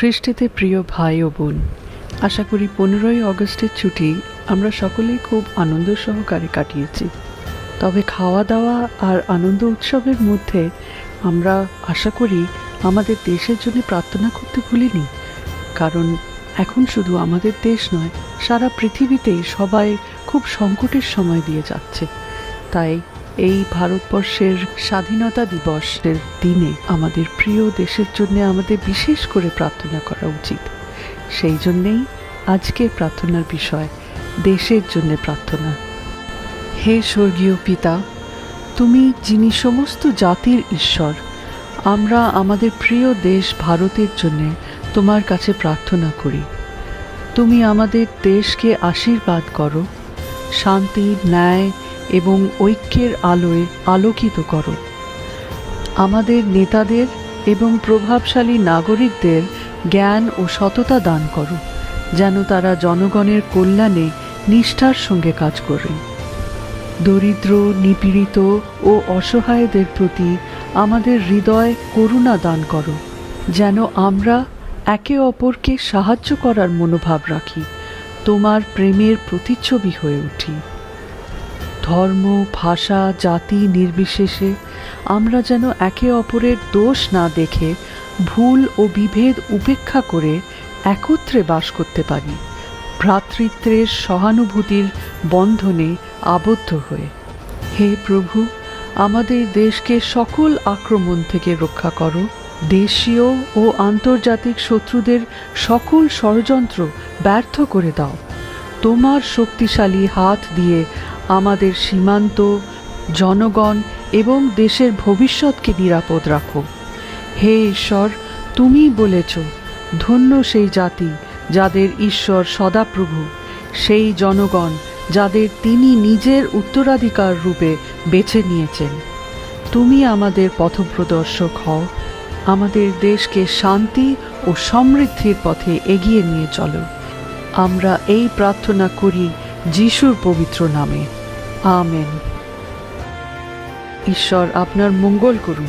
খ্রিস্টিতে প্রিয় ভাই ও বোন, আশা করি পনেরোই অগস্টের ছুটি আমরা সকলেই খুব আনন্দ সহকারে কাটিয়েছি। তবে খাওয়া দাওয়া আর আনন্দ উৎসবের মধ্যে আমরা আশা করি আমাদের দেশের জন্য প্রার্থনা করতে ভুলিনি, কারণ এখন শুধু আমাদের দেশ নয়, সারা পৃথিবীতেই সবাই খুব সংকটের সময় দিয়ে যাচ্ছে। তাই এই ভারতবর্ষের স্বাধীনতা দিবসের দিনে আমাদের প্রিয় দেশের জন্য আমাদের বিশেষ করে প্রার্থনা করা উচিত। সেই জন্যেই আজকের প্রার্থনার বিষয়, দেশের জন্য প্রার্থনা। হে স্বর্গীয় পিতা, তুমি যিনি সমস্ত জাতির ঈশ্বর, আমরা আমাদের প্রিয় দেশ ভারতের জন্য তোমার কাছে প্রার্থনা করি। তুমি আমাদের দেশকে আশীর্বাদ করো, শান্তি, ন্যায় এবং ঐক্যের আলোয় আলোকিত করো। আমাদের নেতাদের এবং প্রভাবশালী নাগরিকদের জ্ঞান ও সততা দান করো, যেন তারা জনগণের কল্যাণে নিষ্ঠার সঙ্গে কাজ করেন। দরিদ্র, নিপীড়িত ও অসহায়দের প্রতি আমাদের হৃদয় করুণা দান করো, যেন আমরা একে অপরকে সাহায্য করার মনোভাব রাখি, তোমার প্রেমের প্রতিচ্ছবি হয়ে উঠি। ধর্ম, ভাষা, জাতি নির্বিশেষে আমরা যেন একে অপরের দোষ না দেখে ভুল ও বিভেদ উপেক্ষা করে একত্রে বাস করতে পারি, ভ্রাতৃত্বের সহানুভূতির বন্ধনে আবদ্ধ হয়ে। হে প্রভু, আমাদের দেশকে সকল আক্রমণ থেকে রক্ষা করো। দেশীয় ও আন্তর্জাতিক শত্রুদের সকল ষড়যন্ত্র ব্যর্থ করে দাও। তোমার শক্তিশালী হাত দিয়ে আমাদের সীমান্ত, জনগণ এবং দেশের ভবিষ্যৎকে নিরাপদ রাখো। হে ঈশ্বর, তুমি বলেছ, ধন্য সেই জাতি যাদের ঈশ্বর সদাপ্রভু, সেই জনগণ যাদের তিনি নিজের উত্তরাধিকার রূপে বেছে নিয়েছেন। তুমি আমাদের পথপ্রদর্শক হও, আমাদের দেশকে শান্তি ও সমৃদ্ধির পথে এগিয়ে নিয়ে চলো। আমরা এই প্রার্থনা করি, যিশুর পবিত্র নামে। আমেন। ঈশ্বর আপনার মঙ্গল করুন।